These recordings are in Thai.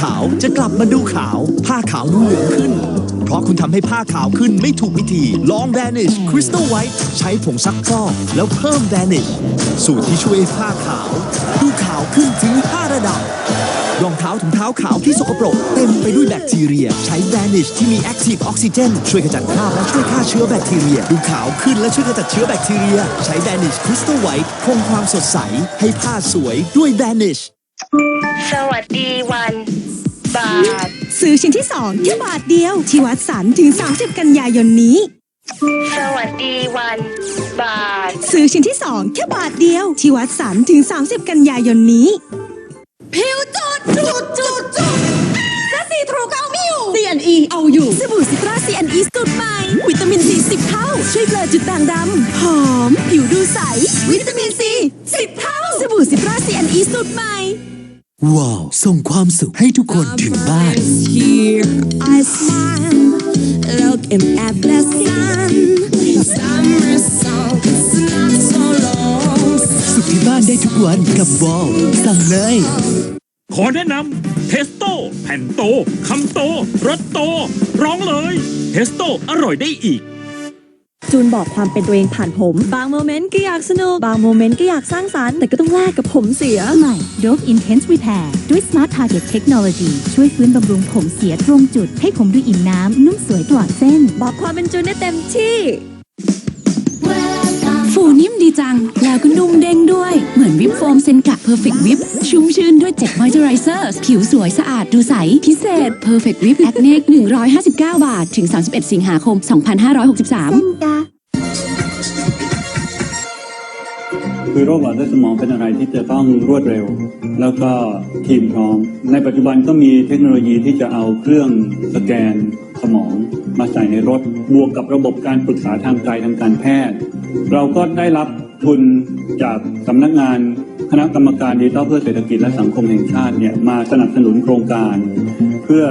ขาวจะกลับมาดูขาว ผ้าขาวดูเหลืองขึ้น เพราะคุณทำให้ผ้าขาวขึ้นไม่ถูกวิธี ลอง Vanish Crystal White ใช้ผงซักฟอกแล้วเพิ่ม Vanish สูตรที่ช่วยให้ผ้าขาว ดูขาวขึ้นถึง 5 ระดับรองเท้าถุงเท้าขาวที่สกปรก เต็มไปด้วยแบคทีเรีย ใช้ Vanish ที่มี Active Oxygen ช่วยขจัดคราบและช่วยฆ่าเชื้อแบคทีเรีย ดูขาวขึ้นและช่วยขจัดเชื้อแบคทีเรีย ใช้ Vanish Crystal White คงความสดใส ให้ผ้าสวยด้วย Vanish สวัสดีวัน ซื้อชิ้นที่ 2 แค่บาทเดียว ที่วัดสันถึง 30 กันยายนนี้ สวัสดีวัน บาท ซื้อชิ้นที่ 2 แค่บาทเดียว ที่วัดสันถึง 30 กันยายนนี้ ผิวจุดจุดจุดจุดและสีทรูเก้ามิว CNE เอาอยู่สบู่ซิตรา CNE สูตรใหม่ วิตามินซี10เท่า ช่วยเบลอจุดด่างดำหอม ผิวดูใส วิตามินซี10เท่าสบู่ซิตรา CNE สูตรใหม่ ว้าว ส่งความสุขให้ทุกคนถึงบ้าน Here I smile, looking at the sun. Summer song, it's not so long. สุขที่บ้านได้ทุกวันกับวอลสั่งเลย ขอแนะนำเทสโต้แผ่นโตคำโตรสโต ร้องเลย เทสโต้อร่อยได้อีก จูนบอกความเป็นตัวเองผ่านผม บางโมเมนต์ก็อยากสนุก บางโมเมนต์ก็อยากสร้างสรรค์ แต่ก็ต้องแลกกับผมเสีย ใหม่ Dove Intense Repair ด้วย Smart Target Technology ช่วยฟื้นบำรุงผมเสียตรงจุด ให้ผมดูอิ่มน้ำนุ่มสวยตลอดเส้น บอกความเป็นจูนได้เต็มที่ฟู นิ่มดีจัง แล้วก็นุ่มเด้งด้วย เหมือนวิปโฟมเซนกะ Perfect Whip ชุ่มชื่นด้วยเจ็ด Moisturizer ผิวสวยสะอาดดูใส พิเศษ Perfect Whip Acne 159 บาท ถึง 31 สิงหาคม 2563คือโรคหลอดเลือดสมองเป็นอะไรที่จะต้องรวดเร็ว แล้วก็ทีมพร้อม ในปัจจุบันก็มีเทคโนโลยีที่จะเอาเครื่องสแกน สมองมาใส่ในรถบวกกับระบบการปรึกษาทางไกลทางการแพทย์ เราก็ได้รับทุนจากสำนักงานคณะกรรมการดิจิทัลเพื่อเศรษฐกิจและสังคมแห่งชาติเนี่ยมาสนับสนุนโครงการ พื่อ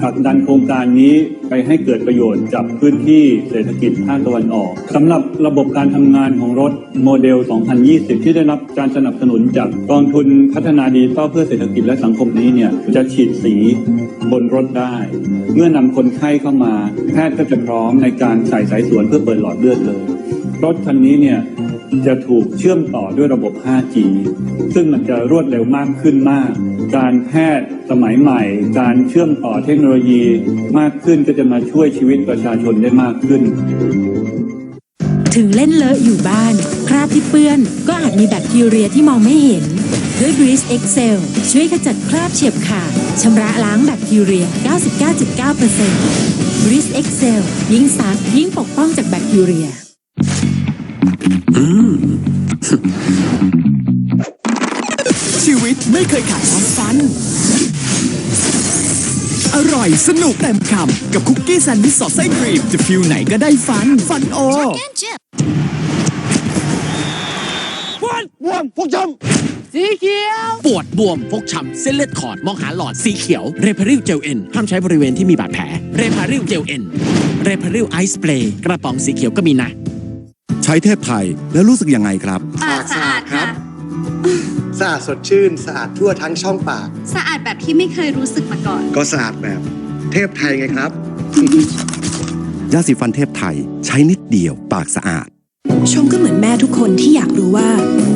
ผลักดันโครงการนี้ไปให้เกิดประโยชน์กับพื้นที่เศรษฐกิจภาคตะวันออกสำหรับระบบการทำงานของรถโมเดล 2020 ที่ได้รับการสนับสนุนจากกองทุนพัฒนาดิจิทัลเพื่อเศรษฐกิจและสังคมนี้เนี่ยจะฉีดสีบนรถได้ เมื่อนำคนไข้เข้ามา แพทย์ก็จะพร้อมในการใส่สายสวนเพื่อเปิดหลอดเลือดเลย รถคันนี้เนี่ย จะถูกเชื่อมต่อด้วยระบบ 5G ซึ่งมันจะรวดเร็วมากขึ้นมาก การแพทย์สมัยใหม่ การเชื่อมต่อเทคโนโลยีมากขึ้นก็จะมาช่วยชีวิตประชาชนได้มากขึ้น ถึงเล่นเลอะอยู่บ้าน คราบที่เปื้อน ก็อาจมีแบคทีเรียที่มองไม่เห็น ด้วย Breeze Excel ช่วยขจัดคราบเฉียบขาดชำระล้างแบคทีเรีย 99.9% Breeze Excel ยิ่งซักยิ่งปกป้องจากแบคทีเรีย ชีวิตไม่เคยขาดความฟัน อร่อยสนุกเต็มคำ กับคุกกี้แซนด์วิชสอดไส้ครีม จะฟิลไหนก็ได้ฟัน ฟันโอปวดบวมฟกช้ำเส้นเลือดขอดมองหาหลอดสีเขียว เรพาริลเจลเอ็นห้ามใช้บริเวณที่มีบาดแผล เรพาริลเจลเอ็นเรพาริลไอซ์สเปรย์กระป๋องสีเขียวก็มีนะใช้เทพไทยแล้วรู้สึกยังไงครับ ปากสะอาดครับ สะอาดสดชื่น สะอาดทั่วทั้งช่องปาก สะอาดแบบที่ไม่เคยรู้สึกมาก่อน ก็สะอาดแบบเทพไทยไงครับ ยาสีฟันเทพไทยใช้นิดเดียวปากสะอาด ชมก็เหมือนแม่ทุกคนที่อยากรู้ว่า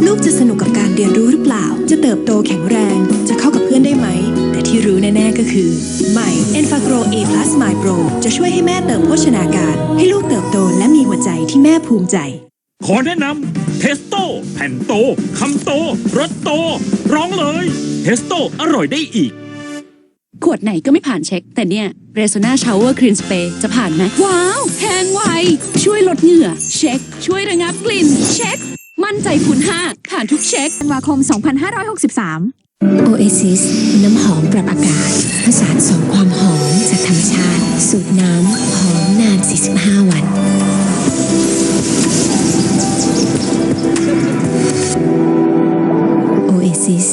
ลูกจะสนุกกับการเรียนรู้หรือเปล่า จะเติบโตแข็งแรง จะเข้ากับเพื่อนได้ไหมแต่ ที่รู้แน่ ๆ ก็คือ ใหม่ e n f a g r o A Plus My Pro จะช่วยให้แม่เติมโภชนาการ ให้ลูกเติบโตและมีหัวใจที่แม่ภูมิใจ ขอแนะนำเทสโต้แผ่นโตคำโตรสโต ร้องเลยเทสโต้อร่อยได้อีก ขวดไหนก็ไม่ผ่านเช็ค แต่เนี่ย Resona Shower Clean Spray จะผ่านไหมว้าวแห้งไว ช่วยลดเหงื่อ เช็ค ช่วยระงับกลิ่น เช็ค มั่นใจคูณ5ผ่านทุกเช็คธันวาคม 2563 Oasis น้ำหอมปรับอากาศผสานสองความหอมจากธรรมชาติ สูตรน้ำหอมนาน 45 วัน Oasis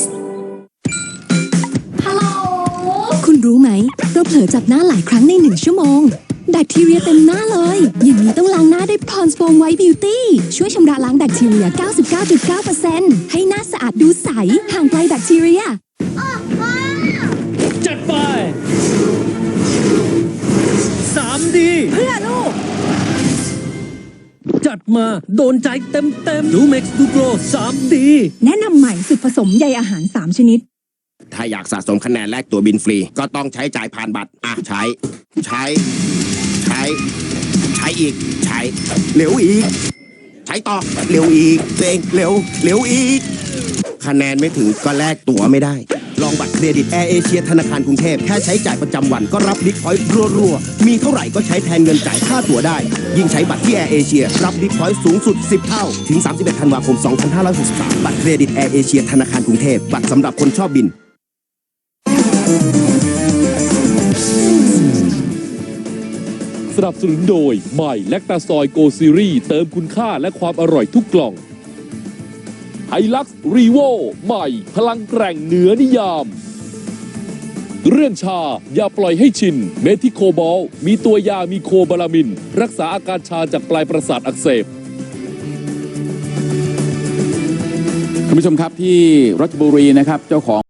คุณรู้ไหม เราเผลอจับหน้าหลายครั้งในหนึ่งชั่วโมง แบคทีเรียเต็มหน้าเลย อย่างนี้ต้องล้างหน้าด้วยพรอนสโฟมไวท์บิวตี้ ช่วยชำระล้างแบคทีเรีย 99.9%ให้หน้าสะอาดดูใส ห่างไกลแบคทีเรีย จัดไป 3D เพื่อลูก จัดมาโดนใจเต็มเต็มดูเม็กซ์ดูโกร 3D แนะนำใหม่สุดผสมใยอาหาร 3 ชนิด ถ้าอยากสะสมคะแนนแลกตัวบินฟรี ก็ต้องใช้จ่ายผ่านบัตรอะใช้ ใช้ ช้ใช้อีก ใช้เร็วอีก ใช้ต่อเร็วอีกตัวเองเร็วเร็วอีก คะแนนไม่ถึงก็แลกตั๋วไม่ได้ ลองบัตรเครดิตแอร์เอเชียธนาคารกรุงเทพแค่ใช้จ่ายประจำวันก็รับบิ๊กพอยต์รัวๆ มีเท่าไหร่ก็ใช้แทนเงินจ่ายค่าตั๋วได้ ยิ่งใช้บัตรที่แอร์เอเชียรับบิ๊กพอยต์สูงสุด 10 เท่า ถึง 31 ธันวาคม 2563 บัตรเครดิตแอร์เอเชียธนาคารกรุงเทพบัตรสำหรับคนชอบบิน นับสนุนโดยใหม่แลคตาซอยโกซีรีเติมคุณค่าและความอร่อยทุกกล่องไฮลักซ์รีโวใหม่ พลังแกร่งเหนือนิยาม เรื่องชา อย่าปล่อยให้ชิน เมทิโคบอล มีตัวยามีโคบาลามิน รักษาอาการชาจากปลายประสาทอักเสบคุณผู้ชมครับที่รัชบุรีนะครับเจ้าของ